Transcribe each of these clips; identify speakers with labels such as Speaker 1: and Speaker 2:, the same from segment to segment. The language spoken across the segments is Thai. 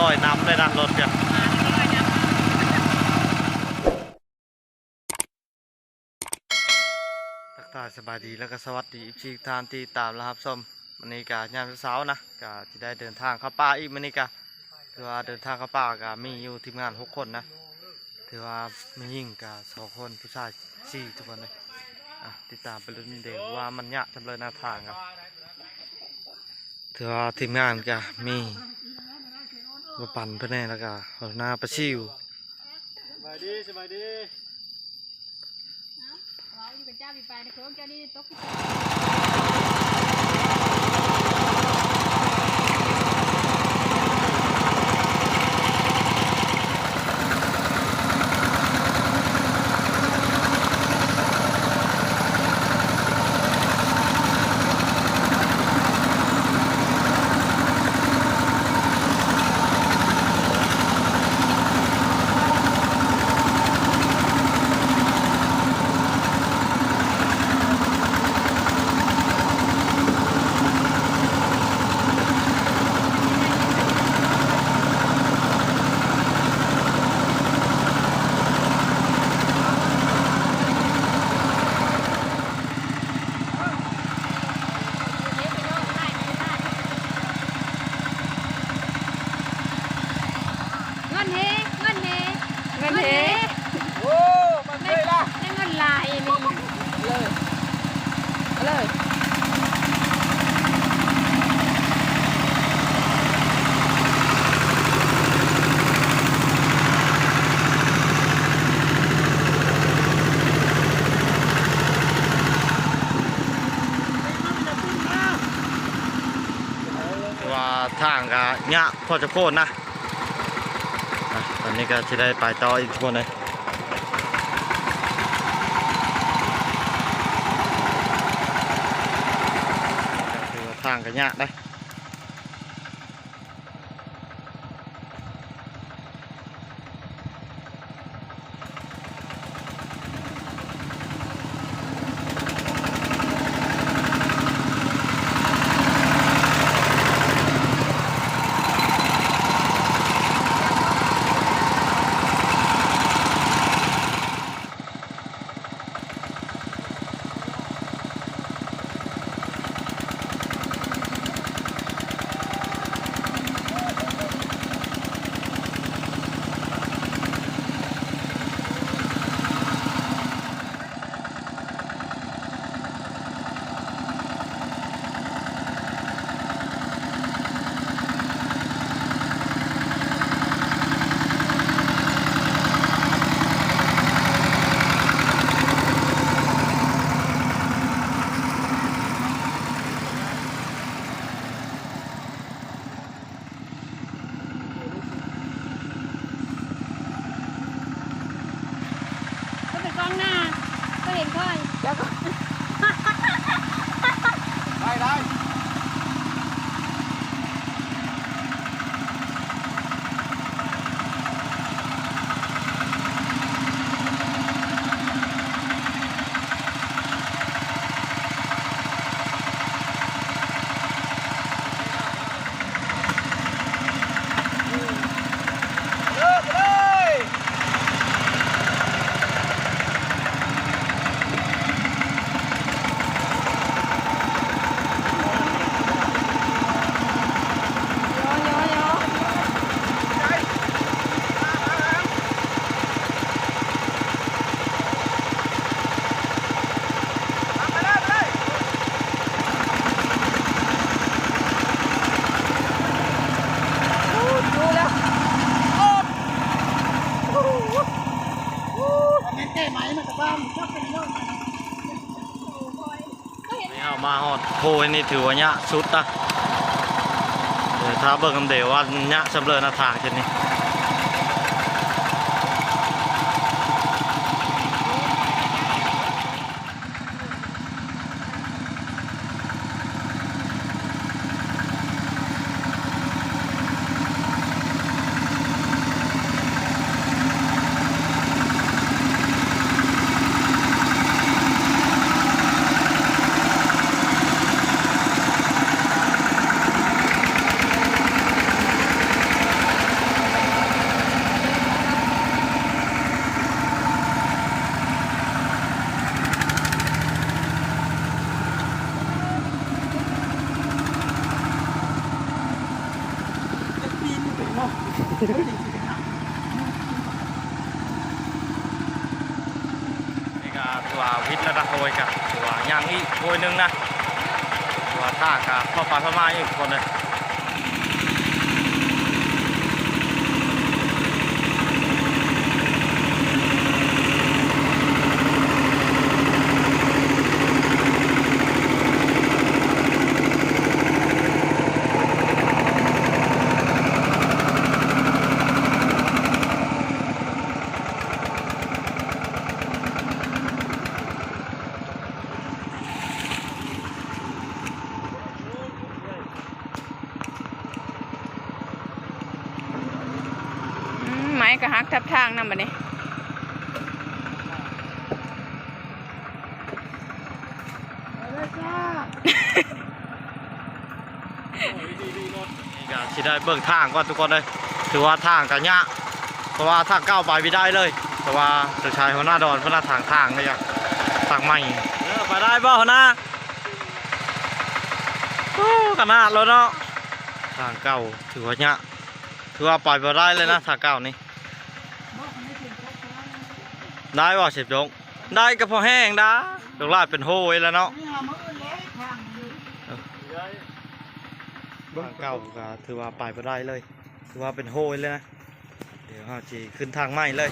Speaker 1: ลอยน้ำเลยนะรถกันทักทายสบายดีแล้วก็สวัสดีอีกทีทานที่ตามแล้วครับส้มวันนี้กายามเช้าๆนะก็จะได้เดินทางเข้าป่าอีกวันนี้กะถือว่าเดินทางเข้าป่าก็มีอยู่ทีมงานหกคนนะถือว่ามียิ่งกับสองคนผู้ชายสี่ทุกคนเลยอะติดตามไปลุ้นเดียวว่ามันยากจำเลยหน้าทางครับถือว่าทีมงานก็มี มาปั่นเพื่อนแน่แล้วก็หัวหน้าประชิว
Speaker 2: สบายดีสบายดี
Speaker 3: ว้าวอยู่กับเจ้าปีไปนะเพิ่งเจ้านี่ตก เงินเฮเงินเฮเงินเฮ
Speaker 2: โอ้มันเคยละ
Speaker 3: นั่นเงินลายนี่
Speaker 2: เลยเลย
Speaker 1: ถือว่าทางก็ยากพอจะโคตรนะอะตอ นี้ก็จะได้ไปต่ออีกทุกคนเลยถือทางกั
Speaker 3: นยาก
Speaker 2: ได้
Speaker 3: นี่
Speaker 1: ถือว่ายะสุดตะเดี๋ยวถ้าเบิกคำเดียวว่ายากจำเร็จน้าทางเช่นนี้ นี่ก็ตัววิทย์ระดับโอยกับตัวย่างอีกโอยหนึงนะตัวท่ากับพ่อปลาพ่อมาอีกคนเลย
Speaker 3: ไม้กระหักทับทางนำบัดนี้
Speaker 2: ไปเลยา
Speaker 1: นี่ก็สิได้เบิ่งทางก่อนทุกคนเลย ถือว่าทางกันยะเพราะว่าทางก้าวไปไม่ได้เลย เพราะว่าจะใช้หัวหน้าดอนหัวหน้าทางทางเลยอะทางใหม่ไปได้บ่หัวหน้าโอ้กันาดแล้วเนาะทางเก่าถือว่ายะถือว่าไปบ่ได้เลยนะทางเก่านี่ ได้บ่เสพจงได้ก็พอแห้งดาตรงลาดเป็นโฮยแล้วเนาะ
Speaker 2: นี่หามาอื่นเลยทางอ
Speaker 1: งเก่าก็ถือว่าไปไปได้เลย ถือว่าเป็นโฮยเลยนะ เดี๋ยวเราจะขึ้นทางใหม่เลย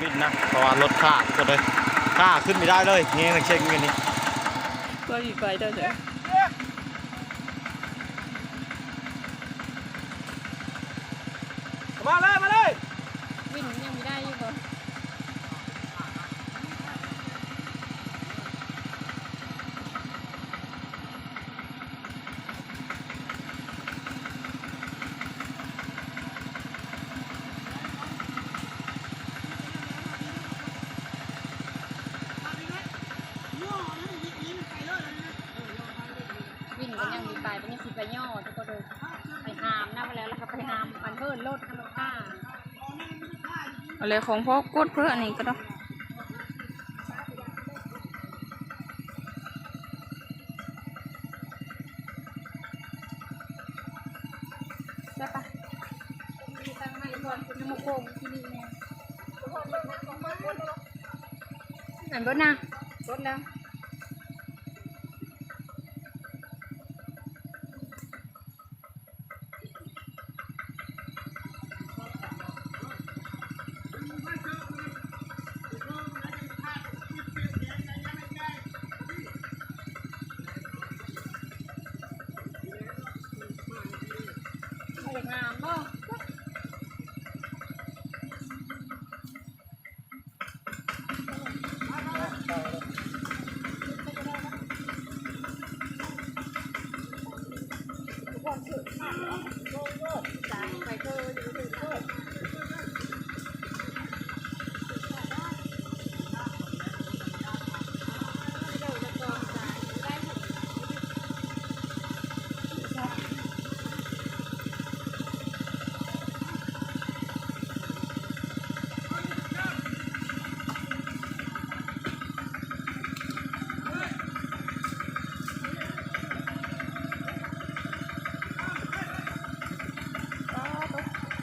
Speaker 1: มิดนะ เพราะว่ารถข้าก็เลยข้าขึ้น ไม่ได้เลยเงี้ยเช็คเงี้ยนี่
Speaker 3: ก็อยู่ไปเด้อเด้อ
Speaker 2: มาเลย มาเลย
Speaker 3: วินยังไม่ได้อยู่บ่วิ่งก็ยังมีไปเป็นยังสิไปย่อทุกคนเลยไปหามนะไปแล้วแล้วก็ไปหามปันเพิ่นโลดขนมป้า เอาเลยของพ่อกดเพื่ออันนี้ก็ได้ได้ปะตั้งให้ก่อนคุณน้ำมโคงที่นี่แน่ไหนรถนะรถแล้ว สวยงามเนาะ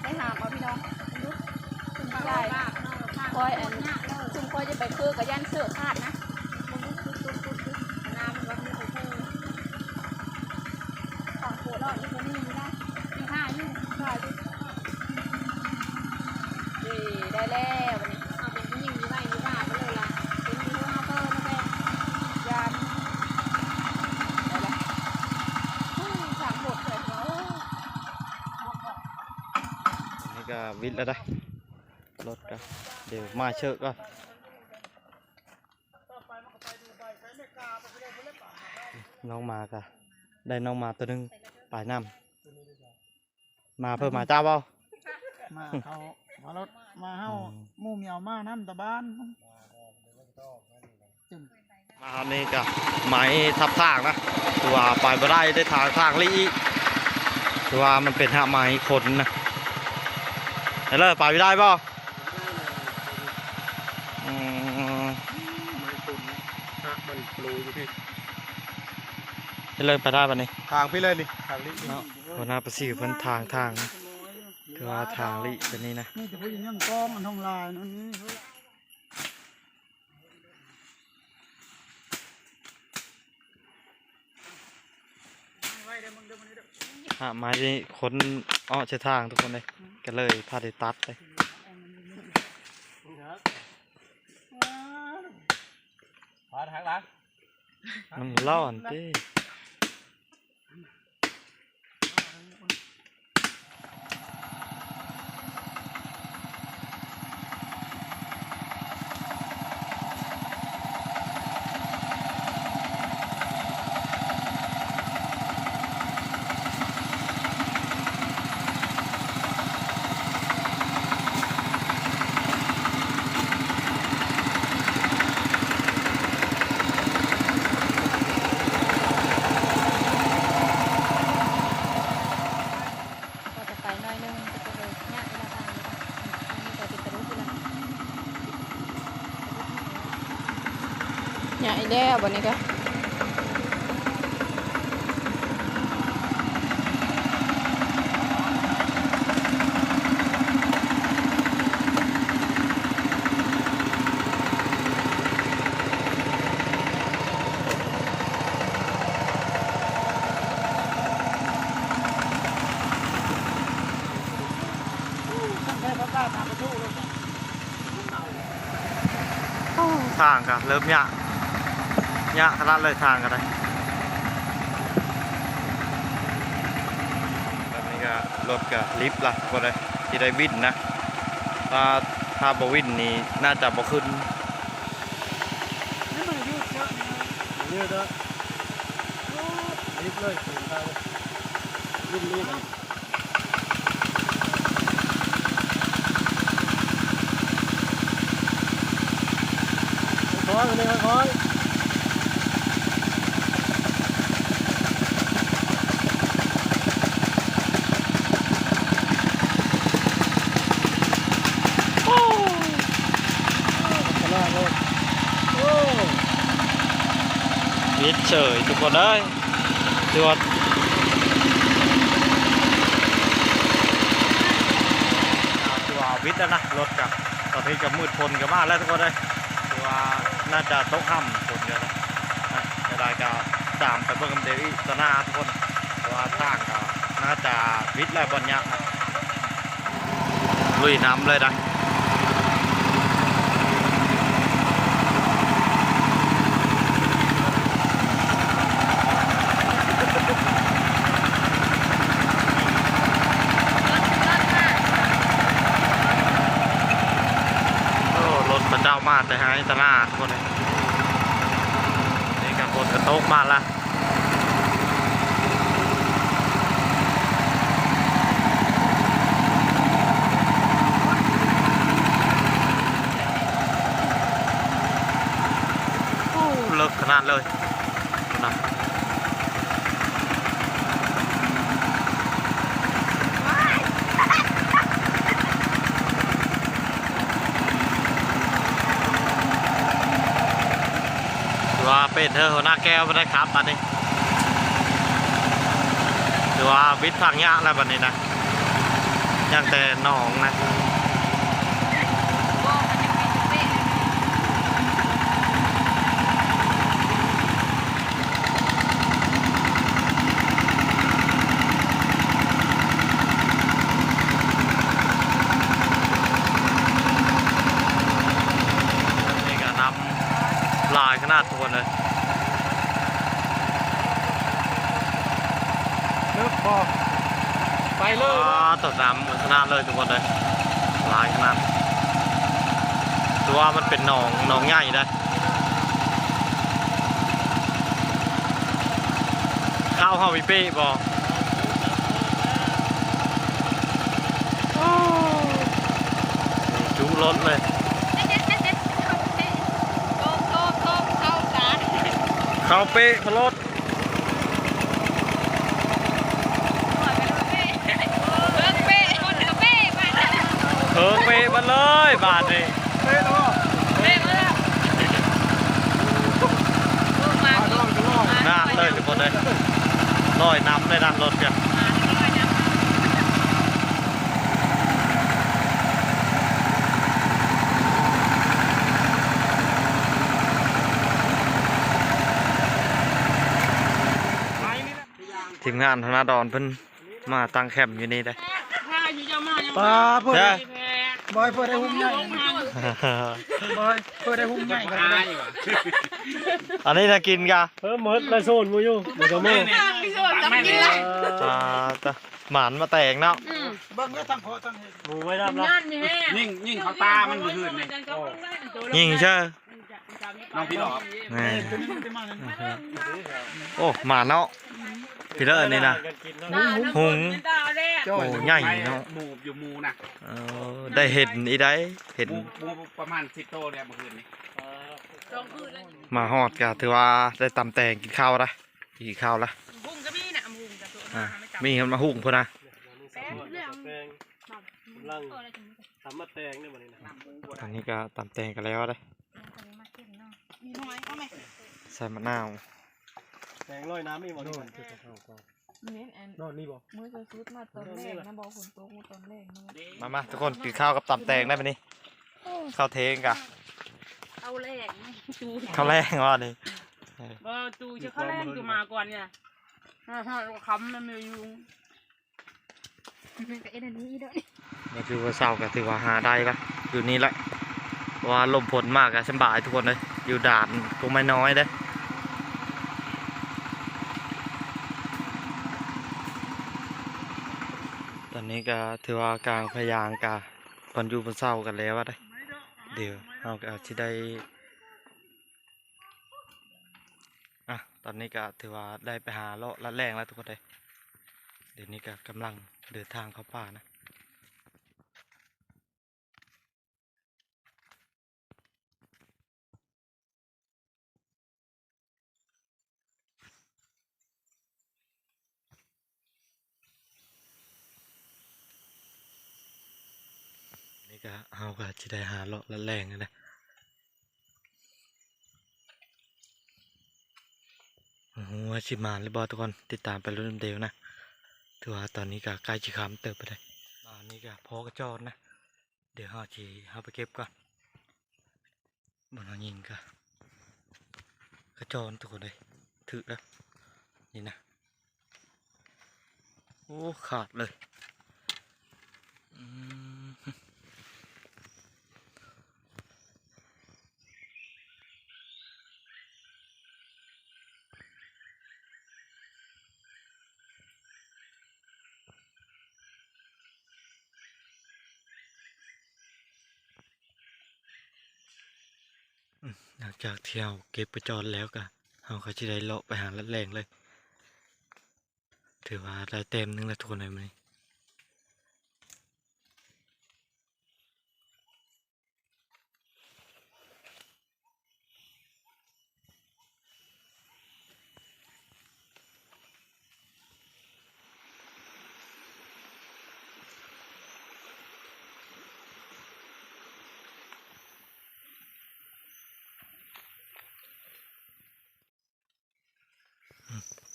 Speaker 3: ไปหาเอาพี่น้องดูถึงใหญ่คอยอันถึงคอยจะไปคือกับยันเสือขาดนะน้ำมันมีไปคือฝั่งโครอดที่คนนี้มีได้มีห้าอยู่ใช่ดิดีได้แล้ววันนี้เอาเป็นผู้หญิงมีใบมีบ้าไปเลยล่ะเป็นมีห้าเพิ่มนะแม่ยันได้แล้วสามบทเลยเนาะ
Speaker 1: อันนี่ก็วิทย์ แล้วได้รถก็เดี๋ยวมาเชิญก่อนน้องมากะได้น้องมาตัวหนึงปลายน้ำมาเพิ่มมาเจ้าเปล่า
Speaker 2: มาเขามารถมาเฮา
Speaker 1: อืม
Speaker 2: หมู่เหมียวมาน้ำตะบ้านจึง
Speaker 1: มาครับนี่ก็ไม้ทับทางนะตัวาไปบ่ได้ได้ทางทางลีอีกตัวามันเป็นหาไม้คนนะ เฮ้ยเลยไปไม่ได้เปล่าอืม
Speaker 2: มันตุนฮะมันปลูอยู่พี่
Speaker 1: เฮ้ยเลยไปได้ปะนี่
Speaker 2: ทางพี่เลยนี่ทางนี้
Speaker 1: เนาะคนหน้าประสิวเพิ่นทางทางนะคือว่าทางลีเป็นนี่นะ
Speaker 2: นี่จะพูดอย่างยังกล้องมันทำลายนั่นนี่เฮ้ย
Speaker 1: หาไม้นี่คน อ้อเชทางทุกคนเลยก็เลยพาได้ตัดเลย
Speaker 2: พาทางหลัง
Speaker 1: มันร้อนเจ้
Speaker 3: ก็จะไปหน้อยนึงจะไปเลยเนี่ยเวลาทางนี้ก็จะเป็นกระดูกที่ละเนี่ยไอ้ แล้ววันนี้ก็
Speaker 2: ตั้งแต่พระกล้าตามประตูเลย
Speaker 1: ทางก็เริ่มยาก ยากขนาดเลยทางก็ได้แบบนี้ก็รถก็ลิฟต์ละกคนเลยที่ได้วิ่นนะถ้าถ้าบวินนี่น่าจะบขึ้น
Speaker 2: นี่มันยืดเยอะยืดเยอะรีบเลยถึงทางรีบรีบค่อยๆเลยค่อยๆ ตลาดเลยโอ้
Speaker 1: วิทย์เฉยทุก คนเอ้ยตัวตัววิทย์แล้วนะรถกับตอนนี้กับมืดพลกับมาแล้วทุกคนเลยตัวน่าจะตกห้ำฝนเยอะนะนะเวลาก็ตามไปเบิ่งกันเดี๋ยวอีกต่อหน้าทุกคนตัวทางก็น่าจะวิทย์แล้วบอลเนี้ยนะลุยน้ำเลยนะ โอ้รถพ ระเจ้าอิตายตะหน้าทุกคนเลยนี่กับคนกระโตกมาละโอ้เลิกขนาดเลยนะถือว่า เป็นเธอหัวหน้าแก้วไม่ได้ครับตอนนี้หรือว่าวิทย์ทางยะอะไรแบบนี้นะยังแต่หนองนะ นี่ก็นำลายขนาดทุกคนเลย
Speaker 2: เลิกพอไปเล
Speaker 1: อ๋
Speaker 2: ย
Speaker 1: อตัดน้ำขนาดเลยทุกคนเลยลายขนาดตัวามันเป็นหนองหนองใหญ่ได้าวเฮาอีเป้บอกโอ้จุรถเลย
Speaker 3: โต๊ะโต๊ะโต๊ะเข้ากัน
Speaker 1: เข้าเป้พะรถ
Speaker 3: ปล่อยไปเลยเป้เลิกเป้คนกับเป้ไป
Speaker 1: เพิงเป้ มาเลยบาทนี่
Speaker 2: เฮ้ยแล้ว
Speaker 3: เป้มาแล้วมา
Speaker 2: มาลองจะลอง
Speaker 1: หน้าเลยทุกคนเลยลอยน้ำเลยนะรถกันทีมงานธนาดอนเพิ่นมาตั้งแคมป์อยู่นี่เลย
Speaker 2: ปลาเพื่อ
Speaker 1: เด้อ
Speaker 2: บอยเพื่อได้หุ้มใหญ่บอยเพื่อได้หุ้มใหญ่กันเลย
Speaker 1: อันนี้จะกินกะ
Speaker 2: เออหมดละโซนมูอยู่หมดจะมือ
Speaker 1: อ่าตะหมานมาแตกเนาะ
Speaker 2: เบิ้งแล้วตั้งพอตั้งหมูไว้รับละ
Speaker 4: ยิ่งยิ่งเขาตามันมือหื่นเลย
Speaker 1: ยิงเชื่อ
Speaker 4: น้องพี่หลอก
Speaker 1: นี่
Speaker 2: ตัวนี้มันจะ มาเลยนะ
Speaker 1: โอ้หมาเนะพี่เลิศอันนี้นะหุง
Speaker 2: จ้อ
Speaker 1: โอ้
Speaker 2: ย
Speaker 1: ใหญ่เนาะ
Speaker 4: หมูอยู่หมูนะ
Speaker 1: เออได้เห็นอีได้เห็น
Speaker 4: หมูหมูประมาณสิบโตเนี่ยมือหื่นนี่
Speaker 1: มาฮอดก็ถือว่าได้ตำแตงกินข้าวละกินข้าวละ
Speaker 3: บุ้งก็มีนะบุ้งกับตัว
Speaker 1: อะมีคนมาหุงพุ่นนะ
Speaker 3: แป้งเรื่อง
Speaker 2: แตงลังทำมาแตงนี่มันนี่นะ
Speaker 1: อันนี้ก็ตำแตงกันแล้วเลย
Speaker 3: มีน้อยเอาไหม
Speaker 1: ใส่มะนาว
Speaker 2: แตงลอยน้ำนี่บ่นี่
Speaker 3: เน้นแอน
Speaker 2: นอนนี่บ่
Speaker 3: มือจะซุดมาตอนแรกนะบอกฝนตกตอนแรกนะ
Speaker 1: มามาทุกคนกินข้าวกับตำแตงได้ไหมนี่ข้าวเทงกะ
Speaker 3: เอาแรกจู
Speaker 1: ข้าวแรงว่านี่
Speaker 5: เออตูจะเข้าแรกตูมาก่อนเนี่ยฮ่าฮ่าคำมันมียุง
Speaker 3: มันก็เอ็นอันนี้ด้วย
Speaker 1: มาดูว่าเศร้าก็ถือว่าหาได้ละอยู่นี่แหละเพราะว่าลมฝนมากอะสำบายทุกคนเลยอยู่ด่านตรงไม่น้อยเด้อตอ นนี้ก็ถือว่ากลางพยางกะบรรยูบนเศร้ากันแล้วว่าได้ เดี๋ยวเอาก็ที่ได้อะตอนนี้ก็ถือว่าได้ไปหาเลาะละแรงแล้วทุกคนเลยเดี๋ยวนี้ก็กำลังเดินทางเข้าป่านะ ก็เอาก็จะได้หาเลาะละแรงนะนะโอ้โหว่าชิมานเลยบอทุกคนติดตามไปรุ่นเดียวนะถือว่าตอนนี้ก็ใกล้จะคำเติบไปได้ตอนนี้ก็พอกระจอนนะ เดี๋ยวเราจีเอาไปเก็บก่อนบนเอายิงก็กระจอนทุกคนเลยถือแล้วนี่นะโอ้ขาดเลยอืม หลังจากเที่ยวเก็บประจอนแล้วก็เขาก็จะได้เลาะไปหาลัดแรงเลย ถือว่าได้เต็มหนึงแล้วทุกคนเลยมันนี้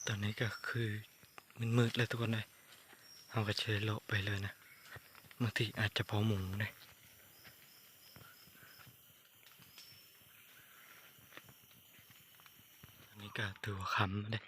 Speaker 1: ตอนนี้ก็ คือมันมืดเลยทุกคนเลยเราก็จะได้เลาะไปเลยนะบางทีอาจจะพอหมุงเลยอันนี้ก็ถือว่าคำเลย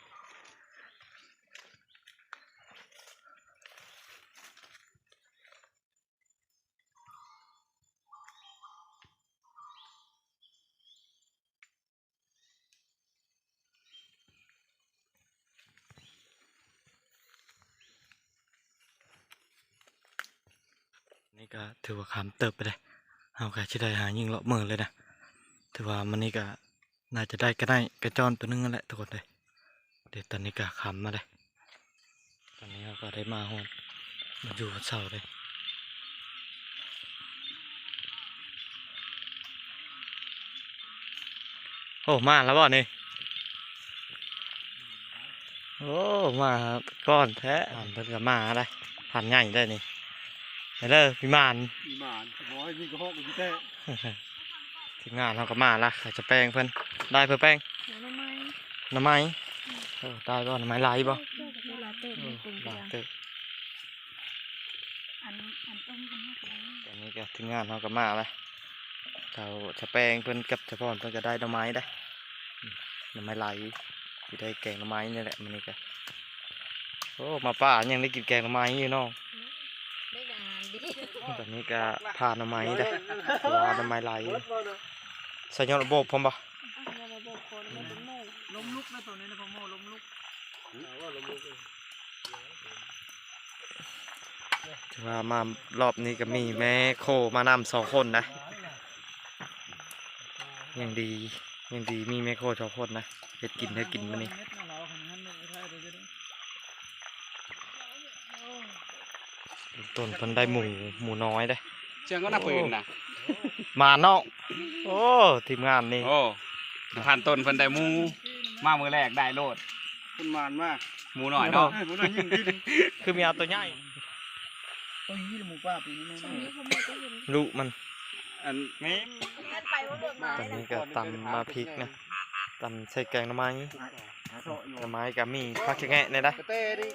Speaker 1: นี่ก็ ถือว่าคำเติบไปเลยเอาก็จะได้หายิงเลาะเมือเลยนะถือว่ามันนี่ก็น่าจะได้ก็ได้กระจอนตัวนึงนั่นแหละทุกคนเลยเดี๋ยวตอนนี้ก็คำมาเลยตอนนี้ก็ได้มาฮอดมาอยู่วันเสาร์เลยโอ้ มาแล้วบ่นี่ โอ้ มาก้อนแท้อ่านเพิ่นก็มาได้ผ่านง่ายได้นี่ เด้อพี่มาน
Speaker 2: มีหมานบอกให้ยิงกระหอกกับพี่แท้
Speaker 1: ทีมงานเราก็มาละเขาจะแป้งเพิ่นได้เพื่อแป้ง
Speaker 3: แล้วทำไม
Speaker 1: หน้ำไม้เออได้บ่หน้ำไม้ลายบ่
Speaker 3: เวลาเติม
Speaker 1: เออ
Speaker 3: ปรุง
Speaker 1: ลาย
Speaker 3: เดียว
Speaker 1: เติบ
Speaker 3: อันอันต้มกันมากเลย
Speaker 1: ตอนนี้ก็ทีมงานเราก็มาละเขาจะแป้งเพิ่นกับเฉพาะเพิ่นก็ได้หน้ำไม้ได้อืมหน้ำไม้ลายที่ได้แกงหน้ำไม้นี่แหละมันนี่ก็โอ้มาป่ายังได้กินแกงหน้ำไม้อยู่เน้อง
Speaker 3: ได้งานดี
Speaker 1: ตอนนี้ก็ผ่านหน้ำไม้ได้รอหน้ำไม้ลายใส่ยอดระบบพร้อมบ่
Speaker 3: ในระบบคนมันเป็นหมู
Speaker 5: ล้มลุกนะตัวนี้นะพ่อโม่ล้มลุก
Speaker 1: ถือว่ามารอบนี้ก็มีแม่โคมานำสองคนนะยังดียังดีมีแม่โคสองคนนะเฮ็ดกินเฮ็ดกินมานี่
Speaker 5: เม็ดมาเราขนาดนั้นเลยใช่เดี๋ยวจะได้
Speaker 1: ต้นเพิ่นได้หมูหมูน้อยได้
Speaker 4: เชียงก็น่าปืนนะ
Speaker 1: มาเนาะโอ้ทีมงานนี่
Speaker 4: โอ้ผ่านต้นเพิ่นได้หมูมามือแรกได้โลด
Speaker 2: คนหมานมาก
Speaker 4: หมูหน่อยเนาะ
Speaker 2: เฮ้ยผมน่ายิงดิน
Speaker 1: คือมีเอาตัวใหญ่
Speaker 5: ต้องยี่หมูป่าปีนี้
Speaker 3: ตอนนี้เขาไม่ได้เห็น
Speaker 1: ลูกมัน
Speaker 4: อัน
Speaker 1: นี่
Speaker 3: งั้นไปว่าเบิกมา
Speaker 1: ตอนนี้ก็ตำมาพริกนะตำใส่แกงหน่อไม้หน่อไม้ก็มีผักชะแงะเนี่ยนะ
Speaker 2: กระเต้ดิ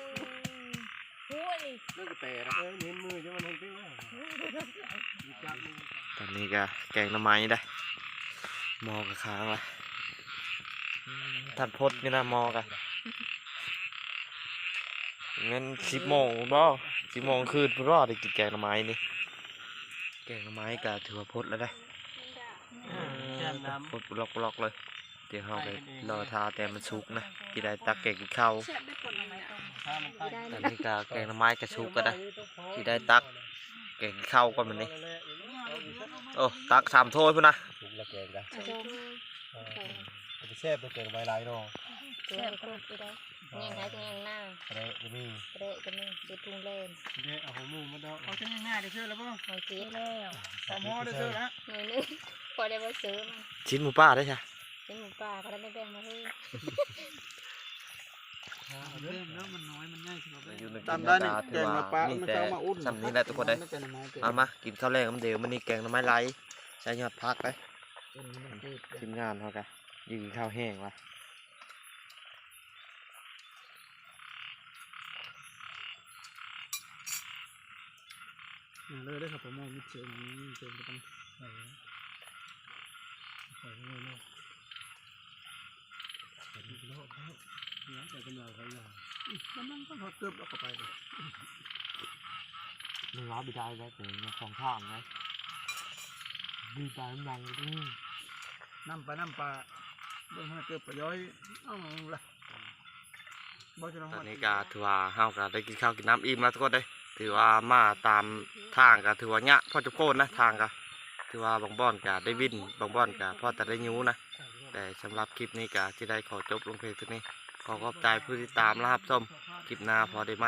Speaker 3: โอ้ย
Speaker 2: เลิกกระเต้นะเออเห็นมือจะมันเห็นปิ้วอะมีจับมือ
Speaker 1: ตอนนี้ก็แกงหน่อไม้ได้หมอกับค้างละอืมทัดพดนี่นะหมอกะเงินสิบโมงบ่สิบโมงคืนพุ่นรอได้กินแกงหน่อไม้นี่ แกงหน่อไม้ก็ถือว่าพดแล้วได้พดล็อกล็อกๆเลย เดี๋ยวเราไปรอทาแต่มันสุกนะกี่ได้ตักแกงกินข้าว
Speaker 3: แซ่บได้ผลอะไรต้องได้
Speaker 1: ต
Speaker 3: เล
Speaker 1: อน
Speaker 3: ย
Speaker 1: นี้ก็แกงหน่อไม้กระชุกก็ได้ที่ได้ตักแกงกินข้าวก่อนมันนี่โอ้ตักสามถ้วยพุ่นนะ
Speaker 2: ถูกละแกงกัน
Speaker 3: อาจารย์
Speaker 2: จะแซ่บตัวแกงใบลายเนาะ
Speaker 3: แซ่บครบไปได้ยังไงก็ยังหน้าก
Speaker 2: ระเต้จะมี
Speaker 3: กระเดะกันนี่ดูทุ่งเล่น
Speaker 2: เด้เอาหัวมือมาเนาะ
Speaker 5: เขาจะง่ายๆเดี๋ยวเชื่อแล้วป่ะ
Speaker 3: หอยเจี๊ยบแล้ว
Speaker 5: สามห่อเดี๋ยวเชื่อแล้ว
Speaker 3: หน่อยนึงพอได้มาซื้อมา
Speaker 1: ชิ้นหมูป่าได้ใช่
Speaker 3: เป็นหมูป่าก็ได้แบ่งมาให้
Speaker 5: เริ่มแล้วมันน้อยมันง่ายสำหรับ
Speaker 1: อยู่ใน
Speaker 2: ตามได้นี่
Speaker 1: ถื
Speaker 2: แก
Speaker 1: องว่า
Speaker 2: มาปลา
Speaker 1: มี
Speaker 2: มัน
Speaker 1: แต่
Speaker 2: เข้ามาอุ่น
Speaker 1: สำนี้แหละทุกคนเลยเอามากินข้าวแรงมันเดียวมันนี่แกงหน่อไม้ไหลใช้ยอดพักเลยทีมงานเขากะอยู่กินข้าวแห้งละ
Speaker 5: เลยได้ครับผมมองมิดเชิงเชิงก็ต้องใส่
Speaker 2: ใส่เงินเนาะใส่เนาเนี่ยใส่เป็นยาใส่ยา
Speaker 5: แล้วมันก็ทอดเกือบออกไปเลย
Speaker 1: มันร้าบิได้ได้แต่ยังสองข้างไงดีใจมันดังอืม
Speaker 5: น้ำปลาน้ำปลาเบิ่งให้าเกือบไปย้อยเอ้าละ
Speaker 1: ตอนนี้ก็ถือว่าเฮาวก็ได้กินข้าวกินน้ำอิ่มแล้วทุกคนเลยถือว่ามาตามทางก็ถือว่าเนี้ยพอจะโคนนะทางก็ถือว่าบางบ่อนก็ได้วินบางบ่อนก็พ่อแต่ได้ยูนะ แต่สำหรับคลิปนี้ก็ที่ได้ขอจบลงเพลงที่นี้ ขอขอบใจผู้ที่ตามแล้วครับส้มคลิปหน้าพอได้ไหม